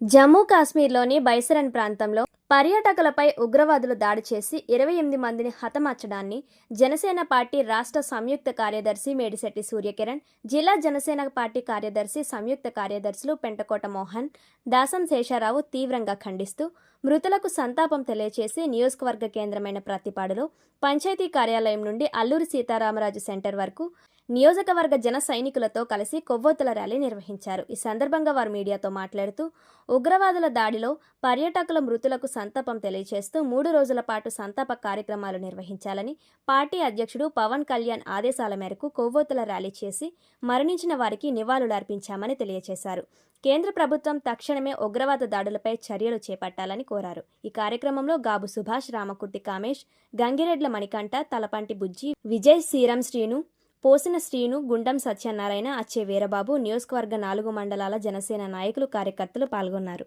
జమ్మూ కాశ్మీర్లోని బైసరన్ ప్రాంతంలో పర్యాటకులపై ఉగ్రవాదులు దాడి చేసి ఇరవై ఎనిమిది మందిని హతమార్చడాన్ని జనసేన పార్టీ రాష్ట్ర సంయుక్త కార్యదర్శి మేడిశెట్టి సూర్యకిరణ్ జిల్లా జనసేన పార్టీ కార్యదర్శి సంయుక్త కార్యదర్శులు పెంటకోట మోహన్ దాసం శేషారావు తీవ్రంగా ఖండిస్తూ మృతులకు సంతాపం తెలియచేసి నియోజకవర్గ కేంద్రమైన ప్రతిపాడులో పంచాయతీ కార్యాలయం నుండి అల్లూరి సీతారామరాజు సెంటర్ వరకు నియోజకవర్గ జన సైనికులతో కలిసి కొవ్వొత్తుల ర్యాలీ నిర్వహించారు. ఈ సందర్భంగా వారు మీడియాతో మాట్లాడుతూ ఉగ్రవాదుల దాడిలో పర్యాటకుల మృతులకు సంతాపం తెలియజేస్తూ మూడు రోజుల పాటు సంతాప కార్యక్రమాలు నిర్వహించాలని పార్టీ అధ్యక్షుడు పవన్ కళ్యాణ్ ఆదేశాల మేరకు కొవ్వొత్తుల ర్యాలీ చేసి మరణించిన వారికి నివాళులర్పించామని తెలియజేశారు కేంద్ర ప్రభుత్వం తక్షణమే ఉగ్రవాద దాడులపై చర్యలు చేపట్టాలని కోరారు. ఈ కార్యక్రమంలో గాబు సుభాష్ రామకుర్తి కామేష్ గంగిరెడ్ల మణికంఠ తలపంటి బుజ్జి విజయ్ శ్రీరామ్ శ్రీను పోసిన శ్రీను గుండం సత్యనారాయణ అచ్చే వీరబాబు నియోజకవర్గ నాలుగు మండలాల జనసేన నాయకులు కార్యకర్తలు పాల్గొన్నారు.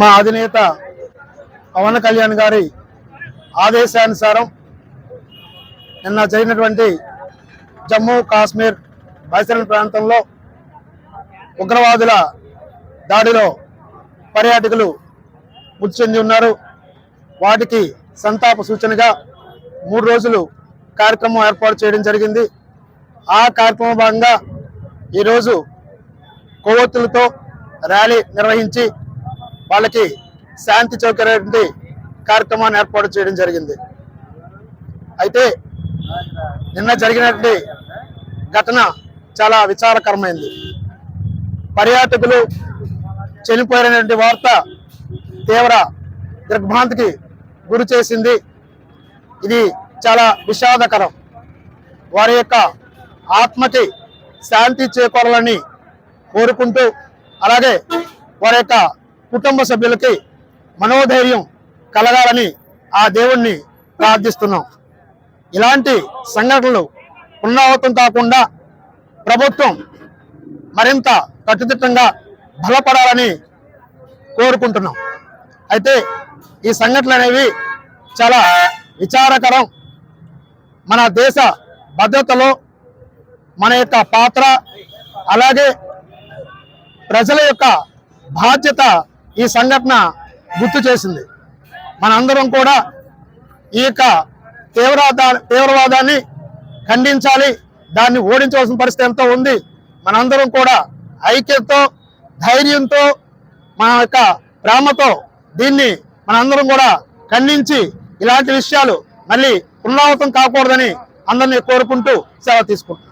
మా అధినేత పవన్ కళ్యాణ్ గారి ఆదేశానుసారం నిన్న జరిగినటువంటి జమ్మూ కాశ్మీర్ బైసరన్ ప్రాంతంలో ఉగ్రవాదుల దాడిలో పర్యాటకులు మృతి చెంది ఉన్నారు. వాటికి సంతాప సూచనగా మూడు రోజులు కార్యక్రమం ఏర్పాటు చేయడం జరిగింది. ఆ కార్యక్రమం భాగంగా ఈరోజు కొవ్వొత్తులతో ర్యాలీ నిర్వహించి వాళ్ళకి శాంతి చౌకరేటువంటి కార్యక్రమాన్ని ఏర్పాటు చేయడం జరిగింది. అయితే నిన్న జరిగినటువంటి ఘటన చాలా విచారకరమైంది. పర్యాటకులు చనిపోయినటువంటి వార్త తీవ్ర దిగ్భ్రాంతికి గురి చేసింది. ఇది చాలా విషాదకరం. వారి యొక్క ఆత్మకి శాంతి చేకూరాలని కోరుకుంటూ అలాగే వారి యొక్క కుటుంబ సభ్యులకి మనోధైర్యం కలగాలని ఆ దేవుణ్ణి ప్రార్థిస్తున్నాం. ఇలాంటి సంఘటనలు పునరావృతం కాకుండా ప్రభుత్వం మరింత కట్టుదిట్టంగా బలపడాలని కోరుకుంటున్నాం. అయితే ఈ సంఘటనలు అనేవి చాలా విచారకరం. మన దేశ భద్రతలో మన యొక్క పాత్ర అలాగే ప్రజల యొక్క బాధ్యత ఈ సంఘటన గుర్తు చేసింది. మనందరం కూడా ఈ యొక్క తీవ్రవాద తీవ్రవాదాన్ని ఖండించాలి దాన్ని ఓడించవలసిన పరిస్థితి ఎంతో ఉంది. మనందరం కూడా ఐక్యతతో ధైర్యంతో మన యొక్క ప్రేమతో దీన్ని మనందరం కూడా ఖండించి ఇలాంటి విషయాలు మళ్ళీ పునరావృతం కాకూడదని అందరినీ కోరుకుంటూ సేవ తీసుకుంటాం